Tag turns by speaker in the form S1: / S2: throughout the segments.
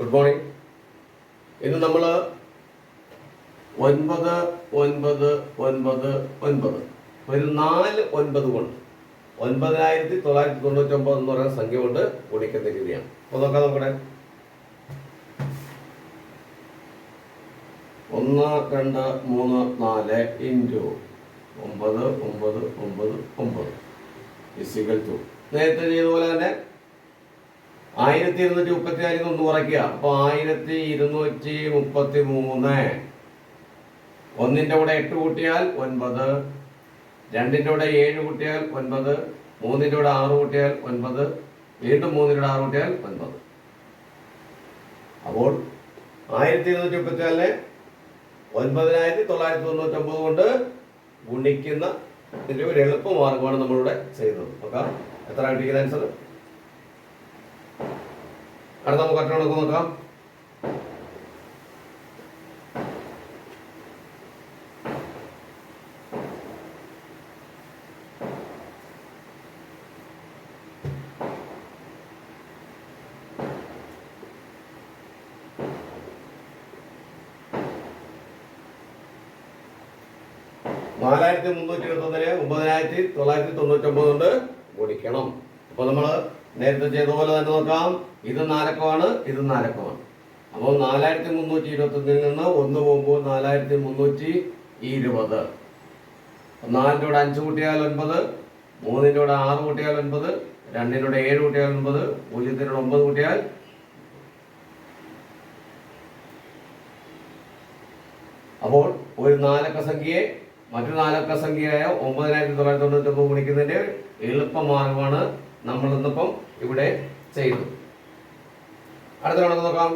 S1: Good morning ഇന്ന് നമ്മൾ ഒൻപത് ഒൻപത് ഒൻപത് ഒൻപത്. ഒരു നാല് ഒൻപത് കൊണ്ട് ഒൻപതിനായിരത്തി തൊള്ളായിരത്തി തൊണ്ണൂറ്റി ഒമ്പത് എന്ന് പറയുന്ന സംഖ്യ കൊണ്ട് ഗുണിക്കുന്ന രീതിയാണ്. അപ്പോൾ നോക്കാം നോക്കട്ടെ ഒന്ന് രണ്ട് മൂന്ന് നാല് ഇന്റു ഒമ്പത് ഒമ്പത് ഒമ്പത് ഒമ്പത്. ഇസിക്കൽ ടു നേരത്തെ ചെയ്ത പോലെ തന്നെ ആയിരത്തി ഇരുന്നൂറ്റി മുപ്പത്തി നാലിൽ ഒന്ന് കുറയ്ക്കുക അപ്പോൾ ആയിരത്തി ഇരുന്നൂറ്റി മുപ്പത്തി മൂന്ന് ഒന്നിന്റെ കൂടെ എട്ട് കൂട്ടിയാൽ ഒൻപത്. രണ്ടിന്റെ കൂടെ ഏഴ് കൂട്ടിയാൽ ഒൻപത്. മൂന്നിന്റെ കൂടെ ആറ് കൂട്ടിയാൽ ഒൻപത്. വീണ്ടും മൂന്നിന്റെ കൂടെ ആറ് കൂട്ടിയാൽ ഒൻപത്. അപ്പോൾ ആയിരത്തി ഇരുന്നൂറ്റി മുപ്പത്തി നാലിനെ ഒൻപതിനായിരത്തി തൊള്ളായിരത്തി തൊണ്ണൂറ്റി ഒമ്പത് കൊണ്ട് ഗുണിക്കുന്ന ഒരു എളുപ്പ മാർഗമാണ് നമ്മളിവിടെ ചെയ്തത് നോക്കാം. എത്ര കിട്ടിക്കുന്ന ആൻസർ അടുത്ത നമുക്ക് ഒറ്റ കണക്ക് നോക്കാം. നാലായിരത്തി മുന്നൂറ്റി എഴുപത്തൊന്നിന് ഒമ്പതിനായിരത്തി തൊള്ളായിരത്തി തൊണ്ണൂറ്റി ഒമ്പത് കൊണ്ട് ഓടിക്കണം അപ്പോൾ നമ്മൾ നേരത്തെ ചെയ്ത തന്നെ നോക്കാം. ഇത് നാലക്കമാണ് ഇത് നാലക്കമാണ്. അപ്പോൾ നാലായിരത്തി മുന്നൂറ്റി ഇരുപത്തൊന്നിൽ നിന്ന് ഒന്ന് പോകുമ്പോൾ നാലായിരത്തി മുന്നൂറ്റി ഇരുപത് നാലിന്റെ അഞ്ച് കൂട്ടിയാൽ ഒൻപത് മൂന്നിന്റെ ആറ് കൂട്ടിയാൽ ഒൻപത് രണ്ടിന്റെ ഏഴ് കൂട്ടിയാൽ ഒൻപത് പൂജ്യത്തിന്റെ കൂടെ ഒമ്പത് കൂട്ടിയാൽ അപ്പോൾ ഒരു നാലക്ക സംഖ്യയെ മറ്റു നാലക്ക സംഖ്യയായ ഒമ്പതിനായിരത്തി തൊള്ളായിരത്തി തൊണ്ണൂറ്റി ഒമ്പത് ഗുണിക്കുന്നതിന്റെ എളുപ്പ മാർഗമാണ് നമ്മൾ ഇന്നിപ്പം ഇവിടെ ചെയ്തു. അടുത്ത കണക്ക് നോക്കാം.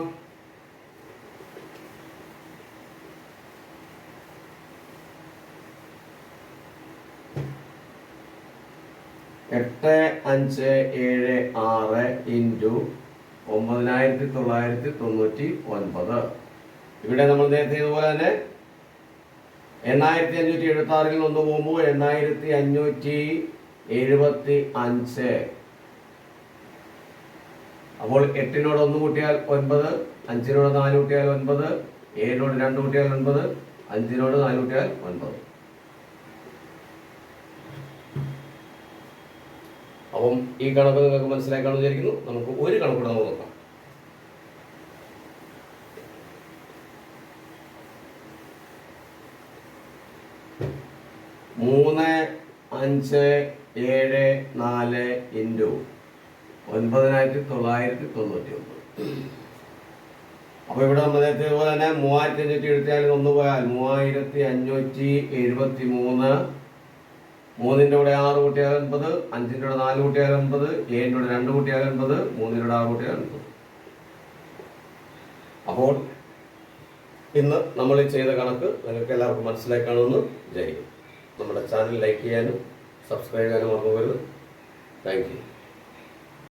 S1: എട്ട് അഞ്ച് ഏഴ് ആറ് ഇന്റു ഒമ്പതിനായിരത്തി തൊള്ളായിരത്തി തൊണ്ണൂറ്റി ഒൻപത് ഇവിടെ നമ്മൾ നേരത്തെ ഇതുപോലെ തന്നെ എണ്ണായിരത്തി അഞ്ഞൂറ്റി എഴുപത്തി ആറിൽ നിന്ന് പോകുമ്പോൾ എണ്ണായിരത്തി അഞ്ഞൂറ്റി എഴുപത്തി അഞ്ച് അപ്പോൾ എട്ടിനോട് ഒന്ന് കൂട്ടിയാൽ ഒൻപത് അഞ്ചിനോട് നാല് കൂട്ടിയാൽ ഒൻപത് ഏഴിനോട് രണ്ട് കൂട്ടിയാൽ ഒൻപത് അഞ്ചിനോട് നാല് കൂട്ടിയാൽ ഒൻപത്. അപ്പം ഈ കണക്ക് നിങ്ങൾക്ക് മനസ്സിലാക്കാമെന്ന് വിചാരിക്കുന്നു. നമുക്ക് ഒരു കണക്കൂടെ നമുക്ക് നോക്കാം. മൂന്ന് അഞ്ച് ഏഴ് നാല് ഇന്റു ഒൻപതിനായിരത്തി തൊള്ളായിരത്തി തൊണ്ണൂറ്റി ഒമ്പത് അപ്പോൾ ഇവിടെ നമ്മൾ നേരത്തെ പോലെ തന്നെ മൂവായിരത്തി അഞ്ഞൂറ്റി എഴുപത്തിനാലിൽ ഒന്ന് പോയാൽ മൂവായിരത്തി അഞ്ഞൂറ്റി എഴുപത്തി മൂന്ന് മൂന്നിന്റെ കൂടെ ആറ് കൂട്ടിയാൽ ഒൻപത് അഞ്ചിന്റെ കൂടെ നാല് കൂട്ടിയാൽ ഒൻപത് ഏഴിന്റെ കൂടെ രണ്ട് കൂട്ടിയാൽ ഒൻപത് മൂന്നിന്റെ കൂടെ ആറ് കൂട്ടിയാൽ ഒൻപത്. അപ്പോൾ ഇന്ന് നമ്മൾ ചെയ്ത കണക്ക് നിങ്ങൾക്ക് എല്ലാവർക്കും മനസ്സിലായി കാണുമെന്ന് വിചാരിക്കും നമ്മുടെ ചാനൽ ലൈക്ക് ചെയ്യാനും സബ്സ്ക്രൈബ് ചെയ്യാനും മറന്നു പോകരുത്. Thank you.